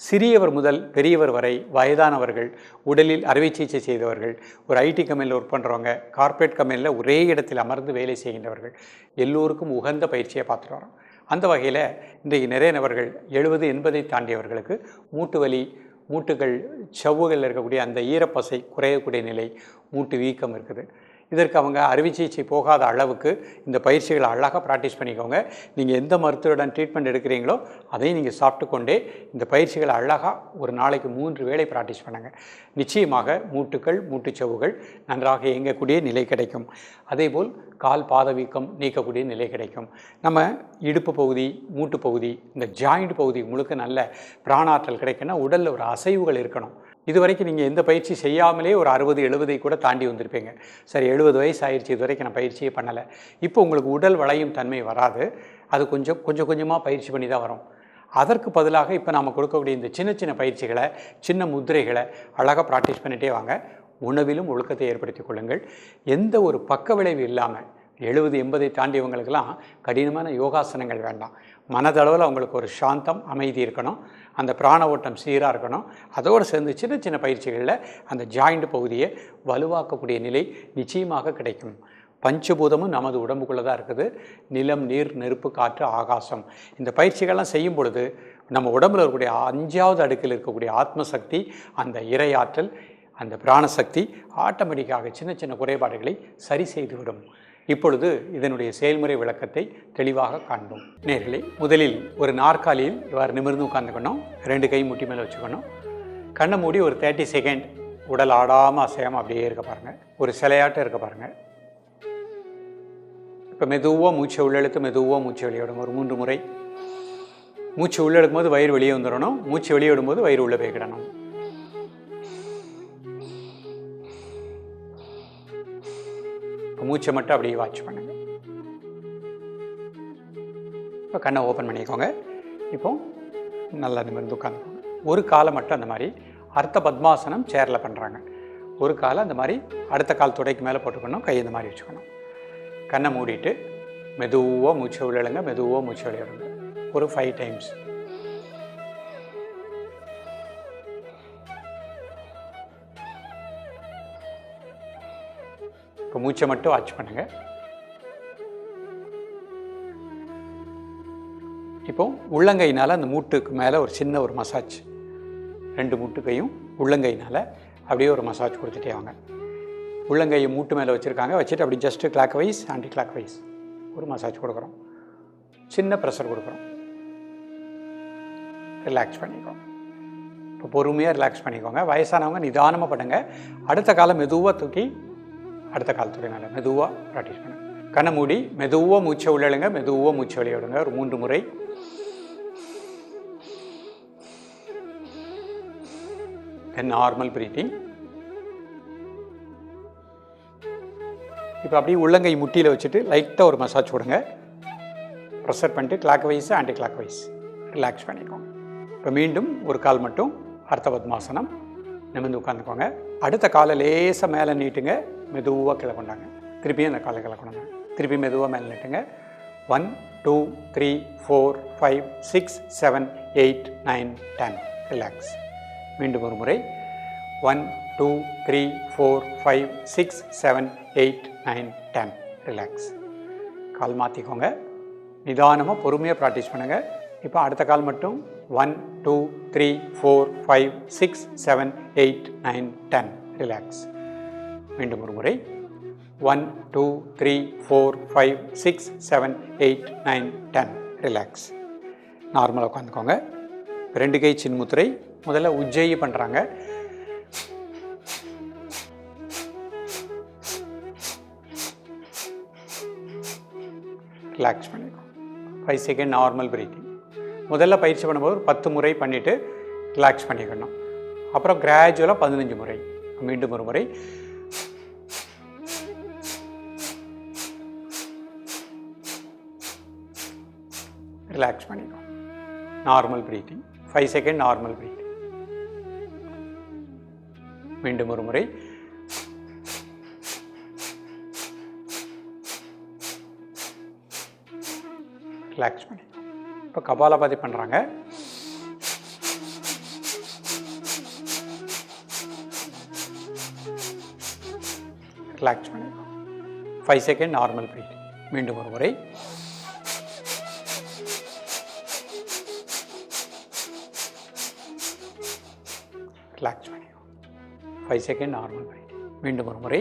சிறியவர் முதல் பெரியவர் வரை வயதானவர்கள் உடலில் அறுவை சிகிச்சை செய்தவர்கள் ஒரு ஐடி கம்பெனியில் ஒர்க் பண்ணுறவங்க கார்ப்பரேட் கம்பெனியில் ஒரே இடத்தில் அமர்ந்து வேலை செய்கின்றவர்கள் எல்லோருக்கும் உகந்த பயிற்சியை பார்த்துட்டு வரோம் அந்த வகையில் இன்றைக்கு நிறைய நபர்கள் எழுபது எண்பதை தாண்டியவர்களுக்கு மூட்டு வலி மூட்டுகள் சவ்வுகளில் இருக்கக்கூடிய அந்த ஈரப்பசை குறையக்கூடிய நிலை மூட்டு வீக்கம் இருக்குது. இதற்கு அவங்க அறுவை சிகிச்சை போகாத அளவுக்கு இந்த பயிற்சிகளை அழகாக ப்ராக்டிஸ் பண்ணிக்கோங்க. நீங்கள் எந்த மருத்துவருடன் ட்ரீட்மெண்ட் எடுக்கிறீங்களோ அதையும் நீங்கள் சாப்பிட்டு கொண்டே இந்த பயிற்சிகளை அழகாக ஒரு நாளைக்கு மூன்று வேளை ப்ராக்டிஸ் பண்ணுங்கள் நிச்சயமாக மூட்டுக்கள் மூட்டுச்சவுகள் நன்றாக இயங்கக்கூடிய நிலை கிடைக்கும். அதேபோல் கால் பாதவீக்கம் நீக்கக்கூடிய நிலை கிடைக்கும். நம்ம இடுப்பு பகுதி மூட்டு பகுதி இந்த ஜாயிண்ட் பகுதி முழுக்க நல்ல பிராணாற்றல் கிடைக்குன்னா உடலில் ஒரு அசைவுகள் இருக்கணும். இது வரைக்கும் நீங்கள் எந்த பயிற்சி செய்யாமலே ஒரு அறுபது எழுபதை கூட தாண்டி வந்திருப்பீங்க. சரி எழுபது வயசு ஆயிடுச்சு இது வரைக்கும் நான் பயிற்சியே பண்ணலை. இப்போ உங்களுக்கு உடல் வளையும் தன்மை வராது. அது கொஞ்சம் கொஞ்சம் கொஞ்சமாக பயிற்சி பண்ணி தான் வரும். அதற்கு பதிலாக இப்போ நாம் கொடுக்கக்கூடிய இந்த சின்ன சின்ன பயிற்சிகளை சின்ன முத்திரைகளை அழகாக ப்ராக்டிஸ் பண்ணிகிட்டே வாங்க. உணவிலும் ஒழுக்கத்தை ஏற்படுத்தி கொள்ளுங்கள். எந்த ஒரு பக்க விளைவு இல்லாமல் எழுபது எண்பதை தாண்டியவங்களுக்கெல்லாம் கடினமான யோகாசனங்கள் வேண்டாம். மனதளவில் அவங்களுக்கு ஒரு சாந்தம் அமைதி இருக்கணும். அந்த பிராண ஓட்டம் சீராக இருக்கணும். அதோடு சேர்ந்து சின்ன சின்ன பயிற்சிகளில் அந்த ஜாயிண்ட் பகுதியை வலுவாக்கக்கூடிய நிலை நிச்சயமாக கிடைக்கும். பஞ்சபூதமும் நமது உடம்புக்குள்ளே தான் இருக்குது. நிலம் நீர் நெருப்பு காற்று ஆகாசம். இந்த பயிற்சிகள்லாம் செய்யும் பொழுது நம்ம உடம்புல இருக்கக்கூடிய அஞ்சாவது அடுக்கில் இருக்கக்கூடிய ஆத்மசக்தி அந்த இறையாற்றல் அந்த பிராணசக்தி ஆட்டோமேட்டிக்காக சின்ன சின்ன குறைபாடுகளை சரி செய்துவிடும். இப்பொழுது இதனுடைய செயல்முறை விளக்கத்தை தெளிவாக காண்போம். நேர்களே முதலில் ஒரு நாற்காலியில் இவ்வாறு நிமிர்ந்து உட்காந்துக்கணும் ரெண்டு கை முட்டி மேலே வச்சுக்கணும். கண்ணை மூடி ஒரு தேர்ட்டி செகண்ட் உடல் ஆடாமல் அசையாமல் அப்படியே இருக்க பாருங்கள் ஒரு சிலையாட்டம் இருக்க பாருங்கள் இப்போ மெதுவாக மூச்சை உள்ளெழுத்து மெதுவாக மூச்சு வெளியிடும் ஒரு மூன்று முறை. மூச்சு உள்ளெடுக்கும் போது வயிறு வெளியே வந்துடணும். மூச்சு வெளியே விடும்போது வயிறு உள்ளே போய்க்கிடணும் இப்போ மூச்சை மட்டும் அப்படியே வாட்ச் பண்ணுங்கள் இப்போ கண்ணை ஓப்பன் பண்ணிக்கோங்க. இப்போ நல்லா நிமிர்ந்து உட்காந்துக்கோங்க. ஒரு காலை மட்டும் அந்த மாதிரி அர்த்த பத்மாசனம் சேரில் பண்ணுறாங்க ஒரு காலை அந்த மாதிரி அடுத்த கால் துடைக்கு மேலே போட்டுக்கணும் கை இந்த மாதிரி வச்சுக்கணும். கண்ணை மூடிட்டு மெதுவாக மூச்சை விழுங்க மெதுவாக மூச்சை விளையாடுங்க ஒரு ஃபைவ் டைம்ஸ் இப்போ மூச்சை மட்டும் வாட்ச் பண்ணுங்க. இப்போ உள்ளங்கையினால் அந்த மூட்டுக்கு மேலே ஒரு சின்ன ஒரு மசாஜ் ரெண்டு மூட்டுக்கையும் உள்ளங்கையினால் அப்படியே ஒரு மசாஜ் கொடுத்துட்டே வாங்க. உள்ளங்கையை மூட்டு மேலே வச்சுருக்காங்க. வச்சுட்டு அப்படி just clockwise anticlockwise ஒரு மசாஜ் கொடுக்குறோம். சின்ன ப்ரெஷர் கொடுக்குறோம். ரிலாக்ஸ் பண்ணிக்கோங்க. இப்போ பொறுமையாக ரிலாக்ஸ் பண்ணிக்கோங்க. வயசானவங்க நிதானமாக பண்ணுங்கள் அடுத்த காலம் மெதுவாக தூக்கி அடுத்த காலத்துடைய மேலே மெதுவாக ப்ராக்டிஸ் பண்ணுங்க கண்ணை மூடி மெதுவாக மூச்சை உள்ளழுங்க மெதுவாக மூச்சை வெளியே விடுங்க. ஒரு மூன்று முறை. நார்மல் பிரீத்திங் இப்போ அப்படியே உள்ளங்கை முட்டியில் வச்சுட்டு லைட்டாக ஒரு மசாஜ் கொடுங்க ப்ரெஷர் பண்ணிட்டு clockwise anticlockwise relax பண்ணிக்கோங்க. இப்போ மீண்டும் ஒரு கால் மட்டும். அர்த்த பத்மாசனம். நிமிர்ந்து உட்காந்துக்கோங்க அடுத்த காலை லேசாக மேலே நீட்டுங்க. மெதுவாக கீழே கொண்டாங்க. திருப்பியும் அந்த காலை கீழே கொண்டாங்க. திருப்பி மெதுவாக மேலே நீட்டுங்க. One two three four five six seven eight nine ten relax மீண்டும் ஒரு முறை. One two three four five six seven eight nine ten relax கால் மாற்றிக்கோங்க நிதானமாக பொறுமையாக ப்ராக்டிஸ் பண்ணுங்கள் இப்போ அடுத்த கால் மட்டும் one two three four five six seven eight nine ten. Relax. மீண்டும் ஒரு முறை. One two three four five six seven eight nine ten. Relax. நார்மலாக உட்காந்துக்கோங்க. ரெண்டு கை சின்முத்திரை முதல்ல உஜ்ஜயி பண்ணுறாங்க ரிலாக்ஸ் பண்ணிக்கோ. ஃபைவ் செகண்ட் நார்மல் பிரீத்திங் முதல்ல பயிற்சி பண்ணும்போது ஒரு பத்து முறை பண்ணிவிட்டு ரிலாக்ஸ் பண்ணிக்கணும். அப்புறம் கிராஜுவலாக பதினஞ்சு முறை மீண்டும் ஒரு முறை. ரிலாக்ஸ் பண்ணிக்கணும். Normal breathing five second normal breathing மீண்டும் ஒரு முறை. ரிலாக்ஸ் பண்ணி இப்போ கபாலபாதி பண்ணுறாங்க ரிலாக்ஸ் பண்ணிக்கும் ஃபைவ் செகண்ட் நார்மல் பீட் மீண்டும் ஒரு முறை. ரிலாக்ஸ் பண்ணிக்கும் ஃபைவ் செகண்ட் நார்மல் பீட் மீண்டும் ஒரு முறை.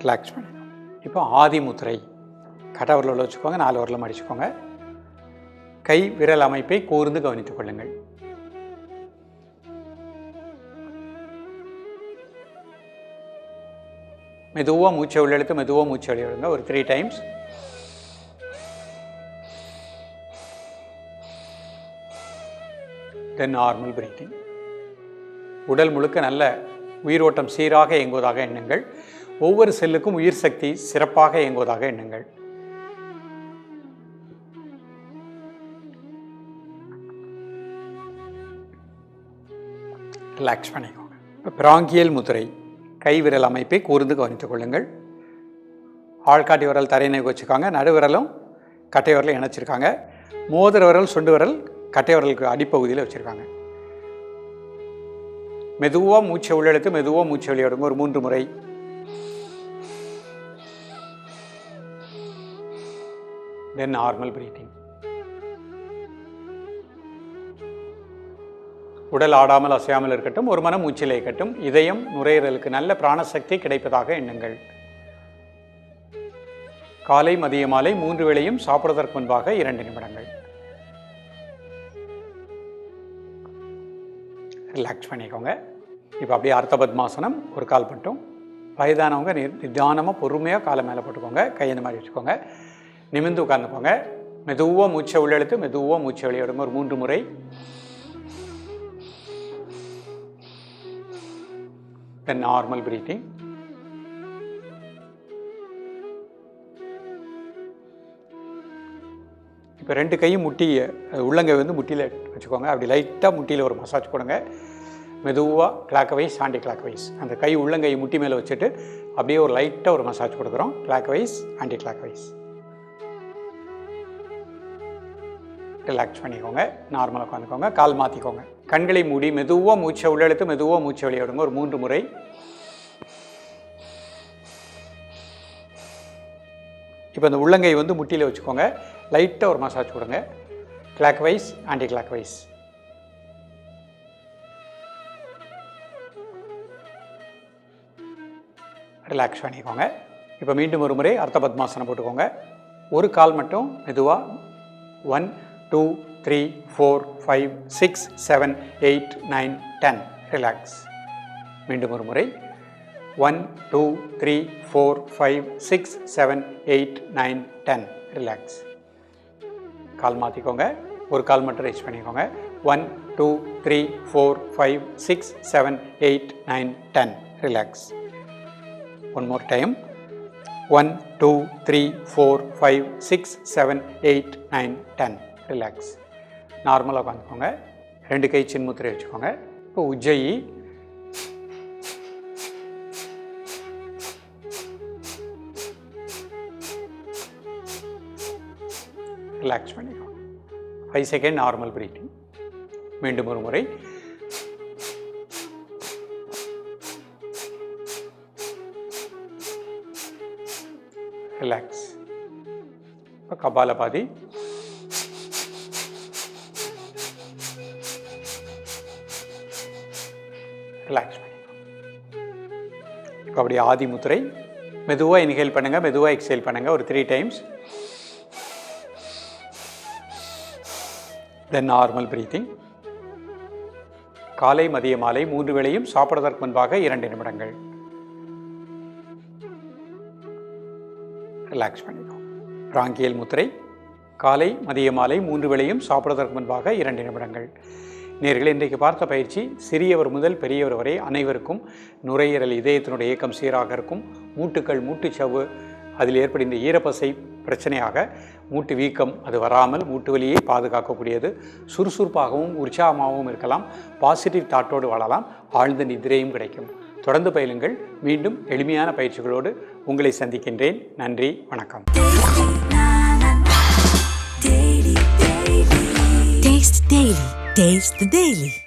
ரிலாக்ஸ் பண்ணிக்கும் இப்போ ஆதிமுத்திரை முத்திரை. வச்சுக்கோங்க நாலு விரலும் அடிச்சுக்கோங்க. கை விரல் அமைப்பை கூர்ந்து கவனித்துக் கொள்ளுங்கள். மெதுவாக மூச்சை உள்ளெழுத்து மெதுவாக மூச்சை வெளியிடுங்க. ஒரு three times then normal breathing உடல் முழுக்க நல்ல உயிரோட்டம் சீராக இயங்குவதாக எண்ணுங்கள். ஒவ்வொரு செல்லுக்கும் உயிர் சக்தி சிறப்பாக இயங்குவதாக எண்ணுங்கள். ரிலாக்ஸ் பண்ணிக்கோங்க. இப்போ பிராங்கியல் முதுரை கைவிரல் அமைப்பை கூர்ந்து கவனித்துக் கொள்ளுங்கள். ஆள்காட்டி விரல் தரையினை வச்சுருக்காங்க நடுவிரலும் கட்டை விரலும் இணைச்சிருக்காங்க. மோதிர விரல் சுண்டு விரல் கட்டை விரலுக்கு அடிப்பகுதியில் வச்சுருக்காங்க. மெதுவாக மூச்சை உள்ளெடுத்து மெதுவாக மூச்சை வெளியிடுங்க. ஒரு மூன்று முறை தென் நார்மல் பிரீத்திங் உடல் ஆடாமல் அசையாமல் இருக்கட்டும் ஒரு மனம் மூச்சிலே இருக்கட்டும் இதயம் நுரையீரலுக்கு நல்ல பிராணசக்தி கிடைப்பதாக எண்ணுங்கள். காலை மதிய மாலை மூன்று வேளையும் சாப்பிடுவதற்கு முன்பாக இரண்டு நிமிடங்கள். ரிலாக்ஸ் பண்ணிக்கோங்க. இப்போ அப்படியே அர்த்த பத்மாசனம் ஒரு கால் மட்டும். வயதானவங்க நி நிதானமாக பொறுமையாக காலை மேலே போட்டுக்கோங்க. கையை மாதிரி வச்சுக்கோங்க. நிமிர்ந்து உட்காந்துக்கோங்க மெதுவாக மூச்சை உள்ளெழுத்து மெதுவாக மூச்சை வெளியிடுங்க ஒரு மூன்று முறை. தென் நார்மல் பிரீத்திங் இப்போ ரெண்டு கையும் முட்டி உள்ளங்கை வந்து முட்டியில் வச்சுக்கோங்க. அப்படி லைட்டாக முட்டியில் ஒரு மசாஜ் கொடுங்க. மெதுவாக clockwise anticlockwise அந்த கை உள்ளங்கை முட்டி மேலே வச்சுட்டு அப்படியே ஒரு லைட்டாக ஒரு மசாஜ் கொடுக்குறோம். Clockwise anticlockwise relax பண்ணிக்கோங்க நார்மலாக உட்காந்துக்கோங்க கால் மாற்றிக்கோங்க கண்களை மூடி மெதுவாக மூச்சை உள்ளெழுத்து மெதுவாக மூச்சை வெளியிடுங்க ஒரு மூன்று முறை. இப்போ இந்த உள்ளங்கை வந்து முட்டியில் வச்சுக்கோங்க. லைட்டாக ஒரு மசாஜ் கொடுங்க clockwise anticlockwise relax பண்ணிக்கோங்க. இப்போ மீண்டும் ஒரு முறை அர்த்த பத்மாசனம் போட்டுக்கோங்க. ஒரு கால் மட்டும் மெதுவாக one two three four five six seven eight nine ten. Relax மீண்டும் ஒரு முறை. One two three four five six seven eight nine ten. Relax கால் மாற்றிக்கோங்க ஒரு கால் மட்டும் ரைஸ் பண்ணிக்கோங்க. One two three four five six seven eight nine ten. Relax one more time one two three four five six seven eight nine ten. Relax நார்மலாக உட்காந்துக்கோங்க. ரெண்டு கை சின்முத்திரை வச்சுக்கோங்க. இப்போ உஜ்ஜயி. ரிலாக்ஸ் பண்ணிக்கோங்க. ஃபைவ் செகண்ட் நார்மல் பிரீத்திங் மீண்டும் ஒரு முறை. ரிலாக்ஸ் இப்போ கபாலபாதி ரிலாக்ஸ் பண்ணிக்கோங்க இப்போ ஆதி முத்திரை. மெதுவாக இன்ஹேல் பண்ணுங்கள் மெதுவாக எக்ஸேல் பண்ணுங்கள் ஒரு three times then normal breathing காலை மதிய மாலை மூன்று வேளையும் சாப்பிடுவதற்கு முன்பாக இரண்டு நிமிடங்கள். ரிலாக்ஸ் பண்ணிக்கோ. ராங்கியல் முத்திரை. காலை மதிய மாலை மூன்று வேளையும் சாப்பிடுவதற்கு முன்பாக இரண்டு நிமிடங்கள். நேர்கள் இன்றைக்கு பார்த்த பயிற்சி சிறியவர் முதல் பெரியவர் வரை அனைவருக்கும் நுரையீரல் இதயத்தினுடைய இயக்கம் சீராக இருக்கும். மூட்டுக்கள் மூட்டுச்சவ்வு அதில் ஏற்படுகின்ற ஈரப்பசை பிரச்சனையாக மூட்டு வீக்கம் அது வராமல் மூட்டு வலியை பாதுகாக்கக்கூடியது. சுறுசுறுப்பாகவும் உற்சாகமாகவும் இருக்கலாம். பாசிட்டிவ் தாட்டோடு வாழலாம். ஆழ்ந்த நிதிரையும் கிடைக்கும். தொடர்ந்து பயிலுங்கள். மீண்டும் எளிமையான பயிற்சிகளோடு உங்களை சந்திக்கின்றேன். நன்றி வணக்கம். Taste Daily. Taste the Daily.